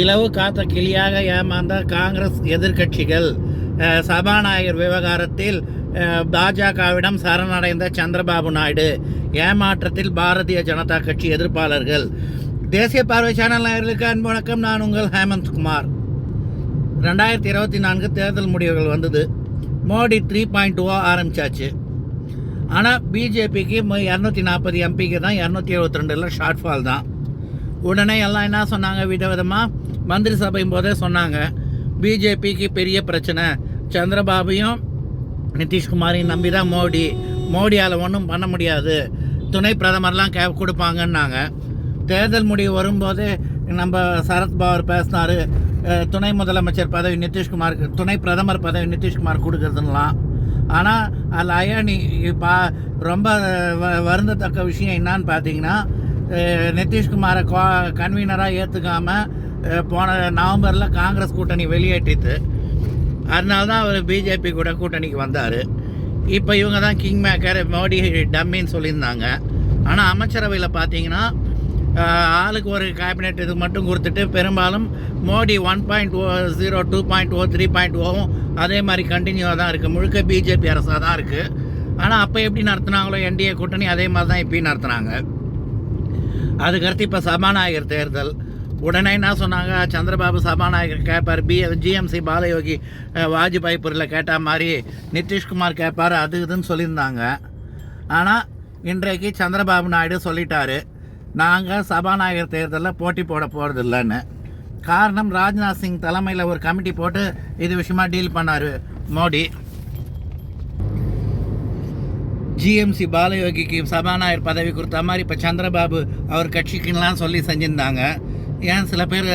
இலவு காத்த கிளியாக ஏமாந்த காங்கிரஸ் எதிர்க்கட்சிகள் சபாநாயகர் விவகாரத்தில் பாஜகவிடம் சரணடைந்த சந்திரபாபு நாயுடு ஏமாற்றத்தில் பாரதிய ஜனதா கட்சி எதிர்ப்பாளர்கள். தேசிய பார்வை சேனல் நேயர்களுக்கு அன்பு வணக்கம். நான் உங்கள் ஹேமந்த் குமார். ரெண்டாயிரத்தி இருபத்தி நான்கு தேர்தல் முடிவுகள் வந்தது. மோடி த்ரீ பாயிண்ட் டூ ஆரம்பிச்சாச்சு. ஆனால் பிஜேபிக்கு இரநூத்தி நாற்பது எம்பிக்கு தான் இரநூத்தி எழுபத்தி ரெண்டில் ஷார்ட் ஃபால் தான். உடனே எல்லாம் என்ன சொன்னாங்க? விதவிதமாக மந்திரி சபையும் போதே சொன்னாங்க பிஜேபிக்கு பெரிய பிரச்சனை. சந்திரபாபுயும் நிதிஷ்குமாரையும் நம்பி தான் மோடி மோடியால் ஒன்றும் பண்ண முடியாது. துணை பிரதமர்லாம் கே கொடுப்பாங்கன்னாங்க. தேர்தல் முடிவு வரும்போது நம்ம சரத்பவர் பேசினார் துணை முதலமைச்சர் பதவி நிதிஷ்குமாருக்கு துணை பிரதமர் பதவி நிதிஷ்குமார் கொடுக்குறதுலாம் ஆனால் அதில் ஐயா பா ரொம்ப வ- வருந்தத்தக்க விஷயம் என்னான்னு பார்த்தீங்கன்னா நிதிஷ்குமாரை கோ கன்வீனராக ஏற்றுக்காமல் போன நவம்பரில் காங்கிரஸ் கூட்டணி வெளியேற்றித்து அதனால தான் அவர் பிஜேபி கூட கூட்டணிக்கு வந்தார். இப்போ இவங்க தான் கிங் மேக்கர் மோடி டம்மின்னு சொல்லியிருந்தாங்க. ஆனால் அமைச்சரவையில் பார்த்தீங்கன்னா ஆளுக்கு ஒரு கேபினெட் இது மட்டும் கொடுத்துட்டு பெரும்பாலும் Modi one point O zero two point O three point ஓவும் அதே மாதிரி கண்டினியூவாக தான் இருக்குது முழுக்க பிஜேபி அரசாக தான் இருக்குது ஆனால் அப்போ எப்படி நடத்துனாங்களோ என்டிஏ கூட்டணி அதே மாதிரி தான் இப்பயும் நடத்துனாங்க. அதுக்கடுத்து இப்போ சபாநாயகர் தேர்தல். உடனே என்ன சொன்னாங்க? சந்திரபாபு சபாநாயகர் கேட்பார் பி ஜிஎம்சி பாலயோகி வாஜ்பாய் பொருளில் கேட்ட மாதிரி நிதிஷ்குமார் கேட்பார் அது இதுன்னு சொல்லியிருந்தாங்க. ஆனால் இன்றைக்கு சந்திரபாபு நாயுடு சொல்லிட்டாரு. நாங்கள் சபாநாயகர் தேர்தலில் போட்டி போட போகிறதில்லன்னு காரணம் ராஜ்நாத் சிங் தலைமையில் ஒரு கமிட்டி போட்டு இது விஷயமா டீல் பண்ணார் மோடி. ஜிஎம்சி பாலயோகிக்கு சபாநாயகர் பதவி கொடுத்த மாதிரி இப்போ சந்திரபாபு அவர் கட்சிக்குலாம் சொல்லி செஞ்சுருந்தாங்க. ஏன் சில பேர்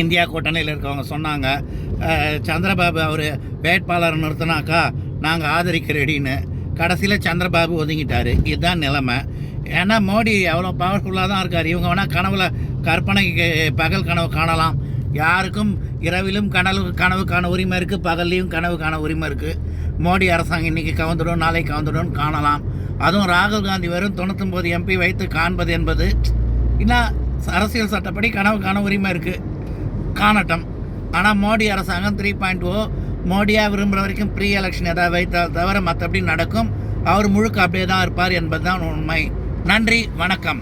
இந்தியா கூட்டணியில் இருக்கவங்க சொன்னாங்க சந்திரபாபு அவர் வேட்பாளர் நிறுத்தினாக்கா நாங்கள் ஆதரிக்க ரெடின்னு கடைசியில் சந்திரபாபு ஒதுங்கிட்டார். இதுதான் நிலைமை. ஏன்னா மோடி அவ்வளோ பவர்ஃபுல்லாக தான் இருக்கார். இவங்க வேணால் கனவுல கற்பனைக்கு பகல் கனவு காணலாம். யாருக்கும் இரவிலும் கனவு கனவு காண உரிமை இருக்குது பகல்லையும் கனவு காண உரிமை இருக்குது மோடி அரசாங்கம் இன்னைக்கு கவுந்துடும் நாளை கவுந்துடும் காணலாம். அதுவும் ராகுல் காந்தி வெறும் தொண்ணூத்தொம்பது எம்பி வைத்து காண்பது என்பது இன்னும் அரசியல் சட்டப்படி கனவு காண உரிமை இருக்குது காணட்டும். ஆனால் மோடி அரசாங்கம் த்ரீ பாயிண்ட் ஓ oh, மோடியாக விரும்புகிற வரைக்கும் ப்ரீ எலெக்ஷன் ஏதாவது வைத்தால் தவிர மற்றபடி நடக்கும். அவர் முழுக்க அப்படியே தான் இருப்பார் என்பது தான் உண்மை. நன்றி வணக்கம்.